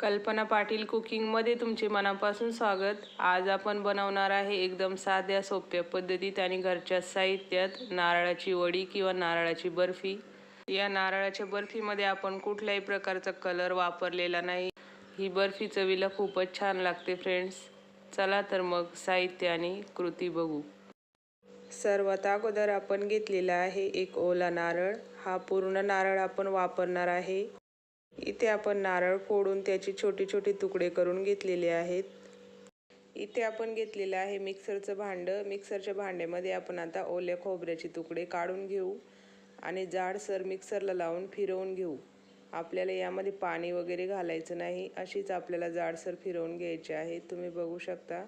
कल्पना पाटील कुकिंगमध्ये तुमचे मनापासून स्वागत. आज आपण बनवणार आहे एकदम साध्या सोप्या पद्धतीत आणि घरच्या साहित्यात नारळाची वडी किंवा नारळाची बर्फी. या नारळाच्या बर्फीमध्ये आपण कुठल्याही प्रकारचा कलर वापरलेला नाही. ही बर्फी चवीला खूपच छान लागते फ्रेंड्स. चला तर मग साहित्य आणि कृती बघू. सर्वात अगोदर आपण घेतलेला आहे एक ओला नारळ. हा पूर्ण नारळ आपण वापरणार आहे. इथे आपण नारळ फोडून त्याचे छोटे छोटे तुकडे करून घेतलेले आहेत. इथे आपण घेतलेलं आहे मिक्सरचं भांडं. मिक्सरच्या भांड्यामध्ये आपण आता ओल्या खोबऱ्याचे तुकडे काढून घेऊ आणि जाडसर मिक्सरला लावून फिरवून घेऊ. आपल्याला यामध्ये पाणी वगैरे घालायचं नाही अशीच आपल्याला जाडसर फिरवून घ्यायची आहे. तुम्ही बघू शकता.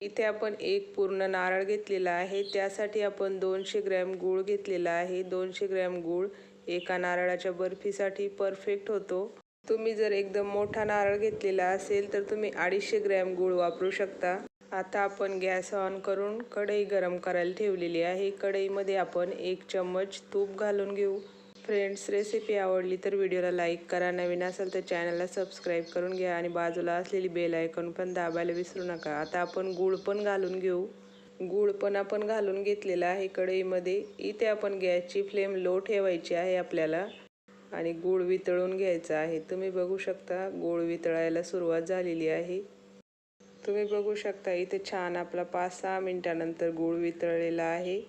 इथे आपण एक पूर्ण नारळ घेतलेला आहे. त्यासाठी आपण दोनशे ग्रॅम गूळ घेतलेला आहे. दोनशे ग्रॅम गूळ एका नारळाच्या बर्फीसाठी परफेक्ट होतो. तुम्ही जर एकदम मोठा नारळ घेतलेला असेल तर तुम्ही अडीचशे ग्रॅम गूळ वापरू शकता. आता आपण गॅस ऑन करून कढई गरम करायला ठेवलेली आहे. कढईमध्ये आपण एक चम्मच तूप घालून घेऊ. फ्रेंड्स रेसिपी आवडली तर व्हिडिओला लाईक करा. नवीन असेल तर चॅनलला सबस्क्राईब करून घ्या. आणि बाजूला असलेली बेल आयकॉन पण दाबायला विसरू नका. आता आपण गूळ पण घालून घेऊ. गूळ पण आपण घालून घेतलेला आहे कढईमध्ये. इथे आपण गॅसची फ्लेम लो ठेवायची आहे आपल्याला. आणि गूळ वितळून घ्यायचा आहे. तुम्ही बघू शकता गूळ वितळायला सुरुवात झालेली आहे. तुम्ही बघू शकता इथे छान आपला पाच सहा मिनटानंतर गूळ वितळलेला आहे.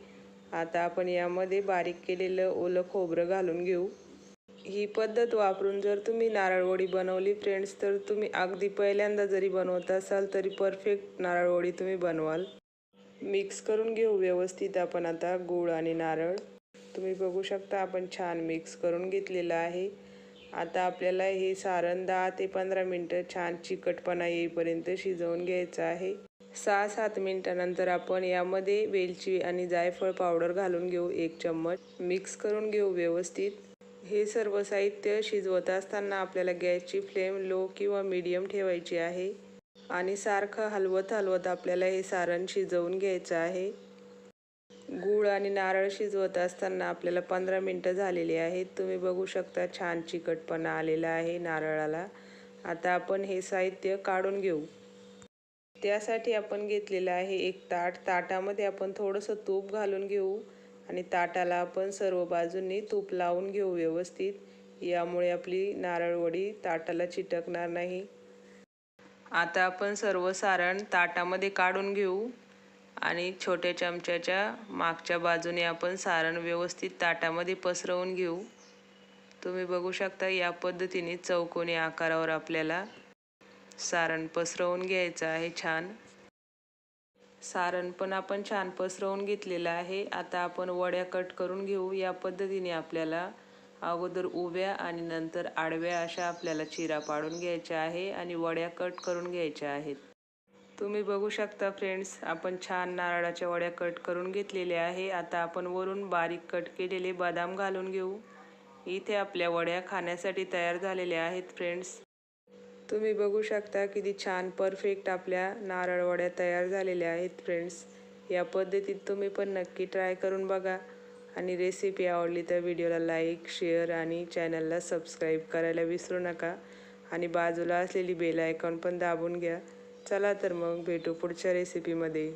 आता आपण यामध्ये बारीक केलेलं ओलं खोबरं घालून घेऊ. ही पद्धत वापरून जर तुम्ही नारळवडी बनवली फ्रेंड्स तर तुम्ही अगदी पहिल्यांदा जरी बनवत असाल तरी परफेक्ट नारळवडी तुम्ही बनवाल. मिक्स करून घेऊ व्यवस्थित आपण आता गूळ आणि नारळ. तुम्ही बघू शकता आपण छान मिक्स करून घेतलेलं आहे. आता आपल्याला हे सारण दहा ते पंधरा मिनटं छान चिकटपणा येईपर्यंत शिजवून घ्यायचं आहे. सहा सात मिनटानंतर आपण यामध्ये वेलची आणि जायफळ पावडर घालून घेऊ एक चम्मच. मिक्स करून घेऊ व्यवस्थित. हे सर्व साहित्य शिजवत असताना आपल्याला गॅसची फ्लेम लो किंवा मीडियम ठेवायची आहे. आणि सारखं हलवत हलवत आपल्याला हे सारण शिजवून घ्यायचं आहे. गूळ आणि नारळ शिजवत असताना आपल्याला पंधरा मिनटं झालेली आहेत. तुम्ही बघू शकता छान चिकटपणा आलेला आहे नारळाला. आता आपण हे साहित्य काढून घेऊ. त्यासाठी आपण घेतलेलं आहे एक ताट. ताटामध्ये आपण थोडंसं तूप घालून घेऊ आणि ताटाला आपण सर्व बाजूंनी तूप लावून घेऊ व्यवस्थित. यामुळे आपली नारळवडी ताटाला चिटकणार नाही. आता आपण सर्व सारण ताटामध्ये काढून घेऊ आणि छोट्या चमच्याच्या मागच्या बाजूने आपण सारण व्यवस्थित ताटामध्ये पसरवून घेऊ. तुम्ही बघू शकता या पद्धतीने चौकोनी आकारावर आपल्याला सारण पसरवून घ्यायचं आहे छान. सारण पण आपण छान पसरवून घेतलेलं आहे. आता आपण वड्या कट करून घेऊ. या पद्धतीने आपल्याला अगोदर उभ्या आणि नंतर आडव्या अशा आपल्याला चिरा पाडून घ्यायच्या आहे आणि वड्या कट करून घ्यायच्या आहेत. तुम्ही बघू शकता फ्रेंड्स आपण छान नारळाच्या वड्या कट करून घेतलेल्या आहे. आता आपण वरून बारीक कट केलेले बदाम घालून घेऊ. इथे आपल्या वड्या खाण्यासाठी तयार झालेल्या आहेत फ्रेंड्स. तुम्ही बघू शकता किती छान परफेक्ट आपल्या नारळ वड्या तयार झालेल्या आहेत फ्रेंड्स. या पद्धतीत तुम्ही पण नक्की ट्राय करून बघा. आणि रेसिपी आवडली तर व्हिडिओला लाईक शेअर आणि चॅनलला सबस्क्राईब करायला विसरू नका. आणि बाजूला असलेली बेल आयकॉन पण दाबून घ्या. चला तर मग भेटू पुढच्या रेसिपीमध्ये